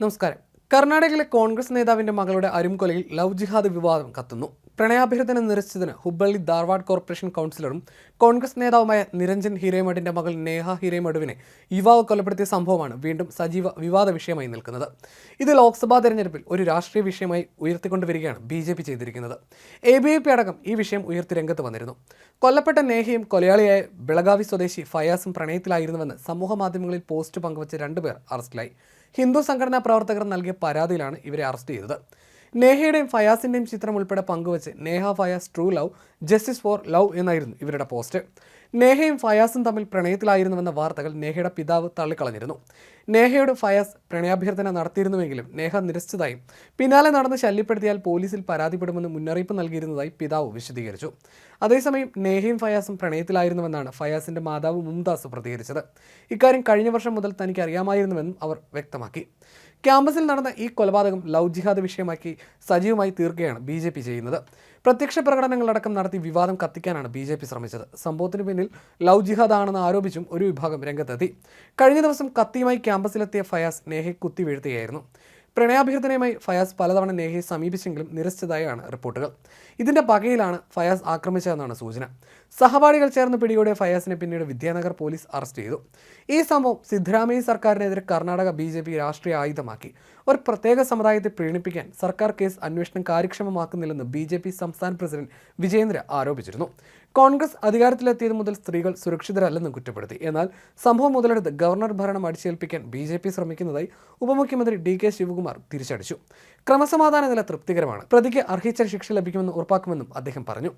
നമസ്കാരം. കർണാടകയിലെ കോൺഗ്രസ് നേതാവിന്റെ മകളുടെ അരുംകൊലയിൽ ലവ് ജിഹാദ് വിവാദം കത്തുന്നു. പ്രണയാഭ്യർത്ഥന നിരസിച്ചതിന് ഹുബ്ബള്ളി ധാർവാഡ് കോർപ്പറേഷൻ കൗൺസിലറും കോൺഗ്രസ് നേതാവുമായ നിരഞ്ജൻ ഹിരേമഠിന്റെ മകൾ നേഹ ഹിരേമഠുവിനെ യുവാവ് കൊലപ്പെടുത്തിയ സംഭവമാണ് വീണ്ടും സജീവ വിവാദ വിഷയമായി നിൽക്കുന്നത്. ഇത് ലോക്സഭാ തെരഞ്ഞെടുപ്പിൽ ഒരു രാഷ്ട്രീയ വിഷയമായി ഉയർത്തിക്കൊണ്ടുവരികയാണ് ബി ജെ പി ചെയ്തിരിക്കുന്നത്. എ ബി പി അടക്കം ഈ വിഷയം ഉയർത്തി രംഗത്ത് വന്നിരുന്നു. കൊല്ലപ്പെട്ട നേഹയും കൊലയാളിയായ ബിളഗാവി സ്വദേശി ഫയാസും പ്രണയത്തിലായിരുന്നുവെന്ന് സമൂഹ മാധ്യമങ്ങളിൽ പോസ്റ്റ് പങ്കുവച്ച രണ്ടുപേർ അറസ്റ്റിലായി. ഹിന്ദു സംഘടനാ പ്രവർത്തകർ നൽകിയ പരാതിയിലാണ് ഇവരെ അറസ്റ്റ് ചെയ്തത്. നേഹയുടെയും ഫയാസിന്റെയും ചിത്രം ഉൾപ്പെടെ പങ്കുവച്ച് Neha Fayaz true love justice for love എന്നായിരുന്നു ഇവരുടെ പോസ്റ്റ്. നേഹയും ഫയാസും തമ്മിൽ പ്രണയത്തിലായിരുന്നുവെന്ന വാർത്തകൾ നേഹയുടെ പിതാവ് തള്ളിക്കളഞ്ഞിരുന്നു. നേഹയോട് ഫയാസ് പ്രണയാഭ്യർത്ഥന നടത്തിയിരുന്നുവെങ്കിലും നേഹ നിരസിച്ചതായും. പിന്നാലെ നടന്ന് ശല്യപ്പെടുത്തിയാൽ പോലീസിൽ പരാതിപ്പെടുമെന്ന് മുന്നറിയിപ്പ് നൽകിയിരുന്നതായി പിതാവ് വിശദീകരിച്ചു. അതേസമയം നേഹയും ഫയാസും പ്രണയത്തിലായിരുന്നുവെന്നാണ് ഫയാസിന്റെ മാതാവ് മുംതാസ് പ്രതികരിച്ചത്. ഇക്കാര്യം കഴിഞ്ഞ വർഷം മുതൽ തനിക്ക് അറിയാമായിരുന്നുവെന്നും അവർ വ്യക്തമാക്കി. ക്യാമ്പസിൽ നടന്ന ഈ കൊലപാതകം ലവ് ജിഹാദ് വിഷയമാക്കി സജീവമായി തീർക്കുകയാണ് ബി ജെ പി ചെയ്യുന്നത്. പ്രത്യക്ഷ പ്രകടനങ്ങളടക്കം നടത്തി വിവാദം കത്തിക്കാനാണ് ബി ജെ പി ശ്രമിച്ചത്. സംഭവത്തിന് പിന്നിൽ ലവ് ജിഹാദ് ആണെന്ന് ആരോപിച്ചും ഒരു വിഭാഗം രംഗത്തെത്തി. കഴിഞ്ഞ ദിവസം കത്തിയുമായി ക്യാമ്പസിലെത്തിയ ഫയാസ് നേഹയെ കുത്തി വീഴ്ത്തുകയായിരുന്നു പ്രണയാഭ്യർത്ഥനയുമായി ഫയാസ് പലതവണ നേഹയെ സമീപിച്ചെങ്കിലും നിരസിച്ചതായാണ് റിപ്പോർട്ടുകൾ. ഇതിന്റെ പകയിലാണ് ഫയാസ് ആക്രമിച്ചതെന്നാണ് സൂചന. സഹപാഠികൾ ചേർന്ന് പിടിയോടെ ഫയാസിനെ പിന്നീട് വിദ്യാനഗർ പോലീസ് അറസ്റ്റ് ചെയ്തു. ഈ സംഭവം സിദ്ധരാമയ്യ സർക്കാരിനെതിരെ കർണാടക ബി ജെ പി രാഷ്ട്രീയ ആയുധമാക്കി. ഒരു പ്രത്യേക സമുദായത്തെ പ്രീണിപ്പിക്കാൻ സർക്കാർ കേസ് അന്വേഷണം കാര്യക്ഷമമാക്കുന്നില്ലെന്ന് ബി ജെ പി സംസ്ഥാന പ്രസിഡന്റ് വിജയേന്ദ്ര ആരോപിച്ചിരുന്നു. കോൺഗ്രസ് അധികാരത്തിലെത്തിയത് മുതൽ സ്ത്രീകൾ സുരക്ഷിതരല്ലെന്നും കുറ്റപ്പെടുത്തി. എന്നാൽ സംഭവം മുതലെടുത്ത് ഗവർണർ ഭരണം അടിച്ചേൽപ്പിക്കാൻ ബി ശ്രമിക്കുന്നതായി ഉപമുഖ്യമന്ത്രി ഡി കെ ശിവകുമാർ തിരിച്ചടിച്ചു. ക്രമസമാധാന നില തൃപ്തികരമാണ്. പ്രതിക്ക് അർഹിച്ച ശിക്ഷ ലഭിക്കുമെന്ന് ഉറപ്പാക്കുമെന്നും അദ്ദേഹം പറഞ്ഞു.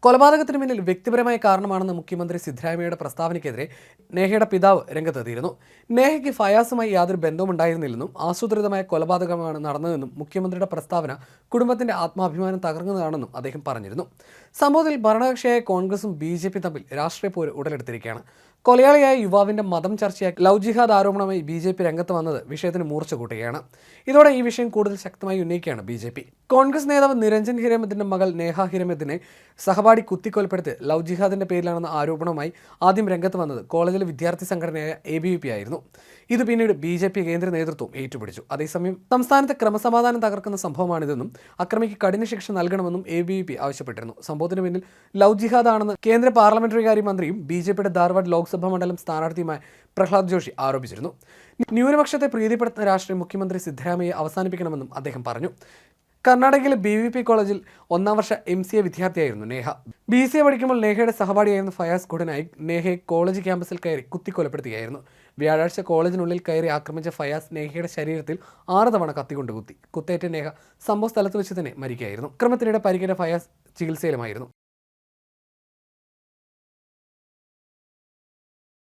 കൊലപാതകത്തിന് പിന്നിൽ വ്യക്തിപരമായ കാരണമാണെന്ന് മുഖ്യമന്ത്രി സിദ്ധരാമയ്യയുടെ പ്രസ്താവനയ്ക്കെതിരെ നേഹയുടെ പിതാവ് രംഗത്തെത്തിയിരുന്നു. നേഹയ്ക്ക് ഫയാസുമായി യാതൊരു ബന്ധവും ഉണ്ടായിരുന്നില്ലെന്നും ആസൂത്രിതമായ കൊലപാതകമാണ് നടന്നതെന്നും മുഖ്യമന്ത്രിയുടെ പ്രസ്താവന കുടുംബത്തിന്റെ ആത്മാഭിമാനം തകർന്നതാണെന്നും അദ്ദേഹം പറഞ്ഞിരുന്നു. സംഭവത്തിൽ ഭരണകക്ഷിയായ കോൺഗ്രസും ബി ജെ പി തമ്മിൽ രാഷ്ട്രീയ പോര് ഉടലെടുത്തിരിക്കുകയാണ്. കൊലയാളിയായ യുവാവിന്റെ മതം ചർച്ചയാക്കി ലവ് ജിഹാദ് ആരോപണമായി ബി ജെ പി രംഗത്ത് വന്നത് വിഷയത്തിന് മൂർച്ച കൂട്ടുകയാണ്. ഇതോടെ ഈ വിഷയം കൂടുതൽ ശക്തമായി ഉന്നയിക്കുകയാണ് ബി ജെ പി. കോൺഗ്രസ് നേതാവ് നിരഞ്ജൻ ഹിരമത്തിന്റെ മകൾ നേഹ ഹിരമത്തിനെ സഹപാഠി കുത്തിക്കൊലപ്പെടുത്തി ലവ് ജിഹാദിന്റെ പേരിലാണെന്ന ആരോപണവുമായി ആദ്യം രംഗത്ത് വന്നത് കോളേജിലെ വിദ്യാർത്ഥി സംഘടനയായ എ ബി വി പി ആയിരുന്നു. ഇത് പിന്നീട് ബി ജെ പി കേന്ദ്ര നേതൃത്വം ഏറ്റുപിടിച്ചു അതേസമയം സംസ്ഥാനത്തെ ക്രമസമാധാനം തകർക്കുന്ന സംഭവമാണിതെന്നും അക്രമിക്ക് കഠിന ശിക്ഷ നൽകണമെന്നും എ ബി വി പി ആവശ്യപ്പെട്ടിരുന്നു. സംഭവത്തിന് പിന്നിൽ ലവ് ജിഹാദ് ആണെന്ന് കേന്ദ്ര പാർലമെന്ററി കാര്യ മന്ത്രിയും ബി ജെ പിയുടെ ധാർവാഡ് ലോക്സഭാ മണ്ഡലം സ്ഥാനാർത്ഥിയുമായ പ്രഹ്ലാദ് ജോഷി ആരോപിച്ചിരുന്നു. ന്യൂനപക്ഷത്തെ പ്രീതിപ്പെടുത്തുന്ന രാഷ്ട്രീയം മുഖ്യമന്ത്രി സിദ്ധരാമയ്യെ അവസാനിപ്പിക്കണമെന്നും അദ്ദേഹം പറഞ്ഞു. കർണാടകയിലെ ബി വി പി കോളേജിൽ ഒന്നാം വർഷ എം സി എ വിദ്യാർത്ഥിയായിരുന്നു നേഹ. ബി സി എ പഠിക്കുമ്പോൾ നേഹയുടെ സഹപാഠിയായിരുന്ന ഫയാസ് കുടനായിക് നേഹയെ കോളേജ് ക്യാമ്പസിൽ കയറി കുത്തിക്കൊലപ്പെടുത്തുകയായിരുന്നു. വ്യാഴാഴ്ച കോളേജിനുള്ളിൽ കയറി ആക്രമിച്ച ഫയാസ് നേഹയുടെ ശരീരത്തിൽ ആറ് തവണ കത്തിക്കൊണ്ട് കുത്തി. കുത്തേറ്റ നേഹ സംഭവ സ്ഥലത്ത് വെച്ച് തന്നെ മരിക്കുകയായിരുന്നു. അക്രമത്തിനിടെ പരിക്കേറ്റ ഫയാസ് ചികിത്സയിലുമായിരുന്നു.